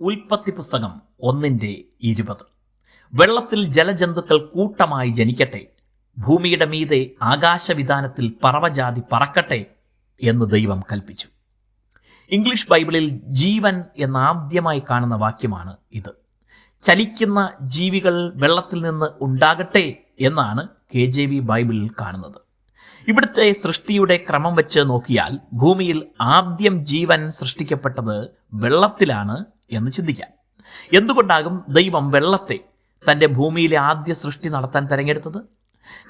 ഉൽപ്പത്തി പുസ്തകം ഒന്നിന്റെ ഇരുപത്. വെള്ളത്തിൽ ജലജന്തുക്കൾ കൂട്ടമായി ജനിക്കട്ടെ ഭൂമിയുടെ മീതെ ആകാശവിധാനത്തിൽ പറവജാതി പറക്കട്ടെ എന്ന് ദൈവം കൽപ്പിച്ചു. ഇംഗ്ലീഷ് ബൈബിളിൽ ജീവൻ എന്ന ആദ്യമായി കാണുന്ന വാക്യമാണ് ഇത്. ചലിക്കുന്ന ജീവികൾ വെള്ളത്തിൽ നിന്ന് ഉണ്ടാകട്ടെ എന്നാണ് കെ ജെ വി ബൈബിളിൽ കാണുന്നത്. ഇവിടുത്തെ സൃഷ്ടിയുടെ ക്രമം വെച്ച് നോക്കിയാൽ ഭൂമിയിൽ ആദ്യം ജീവൻ സൃഷ്ടിക്കപ്പെട്ടത് വെള്ളത്തിലാണ് എന്ന് ചിന്തിക്കാം. എന്തുകൊണ്ടാകും ദൈവം വെള്ളത്തെ തന്റെ ഭൂമിയിലെ ആദ്യ സൃഷ്ടി നടത്താൻ തിരഞ്ഞെടുത്തത്?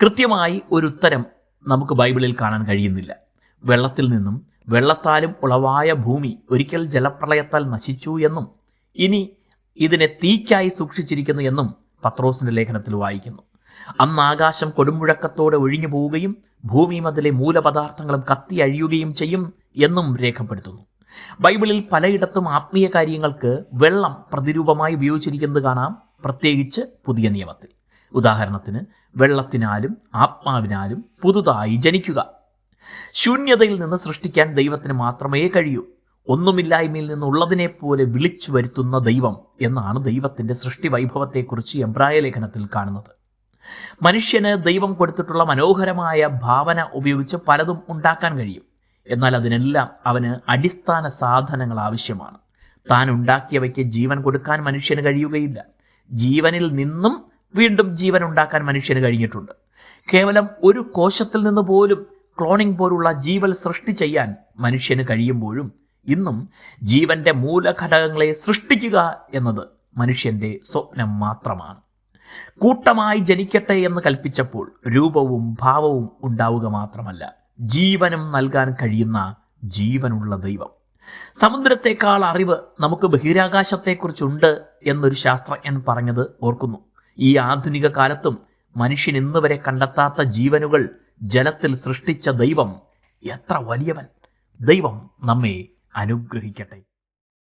കൃത്യമായി ഒരു ഉത്തരം നമുക്ക് ബൈബിളിൽ കാണാൻ കഴിയുന്നില്ല. വെള്ളത്തിൽ നിന്നും വെള്ളത്താലും ഉളവായ ഭൂമി ഒരിക്കൽ ജലപ്രളയത്താൽ നശിച്ചു എന്നും ഇനി ഇതിനെ തീക്കായി സൂക്ഷിച്ചിരിക്കുന്നു എന്നും പത്രോസിന്റെ ലേഖനത്തിൽ വായിക്കുന്നു. അന്ന് ആകാശം കൊടുമുഴക്കത്തോടെ ഒഴിഞ്ഞു പോവുകയും ഭൂമി അതിലെ മൂലപദാർത്ഥങ്ങളും കത്തി അഴിയുകയും ചെയ്യും എന്നും രേഖപ്പെടുത്തുന്നു. ബൈബിളിൽ പലയിടത്തും ആത്മീയ കാര്യങ്ങൾക്ക് വെള്ളം പ്രതിരൂപമായി ഉപയോഗിച്ചിരിക്കുന്നത് കാണാം പ്രത്യേകിച്ച് പുതിയ നിയമത്തിൽ. ഉദാഹരണത്തിന് വെള്ളത്തിനാലും ആത്മാവിനാലും പുതുതായി ജനിക്കുക. ശൂന്യതയിൽ നിന്ന് സൃഷ്ടിക്കാൻ ദൈവത്തിന് മാത്രമേ കഴിയൂ. ഒന്നുമില്ലായ്മയിൽ നിന്നുള്ളതിനെ പോലെ വിളിച്ചു വരുത്തുന്ന ദൈവം എന്നാണ് ദൈവത്തിന്റെ സൃഷ്ടി വൈഭവത്തെക്കുറിച്ച് എബ്രായ ലേഖനത്തിൽ കാണുന്നത്. മനുഷ്യന് ദൈവം കൊടുത്തിട്ടുള്ള മനോഹരമായ ഭാവന ഉപയോഗിച്ച് പലതും ഉണ്ടാക്കാൻ കഴിയും. എന്നാൽ അതിനെല്ലാം അവന് അടിസ്ഥാന സാധനങ്ങൾ ആവശ്യമാണ്. താൻ ഉണ്ടാക്കിയവയ്ക്ക് ജീവൻ കൊടുക്കാൻ മനുഷ്യന് കഴിയുകയില്ല. ജീവനിൽ നിന്നും വീണ്ടും ജീവൻ ഉണ്ടാക്കാൻ മനുഷ്യന് കഴിഞ്ഞിട്ടുണ്ട്. കേവലം ഒരു കോശത്തിൽ നിന്ന് പോലും ക്ലോണിംഗ് പോലുള്ള ജീവൽ സൃഷ്ടി ചെയ്യാൻ മനുഷ്യന് കഴിയുമ്പോഴും ഇന്നും ജീവന്റെ മൂലഘടകങ്ങളെ സൃഷ്ടിക്കുക എന്നത് മനുഷ്യന്റെ സ്വപ്നം മാത്രമാണ്. കൂട്ടമായി ജനിക്കട്ടെ എന്ന് കൽപ്പിച്ചപ്പോൾ രൂപവും ഭാവവും ഉണ്ടാവുക മാത്രമല്ല ജീവനും നൽകാൻ കഴിയുന്ന ജീവനുള്ള ദൈവം. സമുദ്രത്തെക്കാൾ അറിവ് നമുക്ക് ബഹിരാകാശത്തെക്കുറിച്ചുണ്ട് എന്നൊരു ശാസ്ത്രജ്ഞൻ പറഞ്ഞത് ഓർക്കുന്നു. ഈ ആധുനിക കാലത്തും മനുഷ്യൻ ഇന്ന് വരെ കണ്ടെത്താത്ത ജീവനുകൾ ജലത്തിൽ സൃഷ്ടിച്ച ദൈവം എത്ര വലിയവൻ. ദൈവം നമ്മെ അനുഗ്രഹിക്കട്ടെ.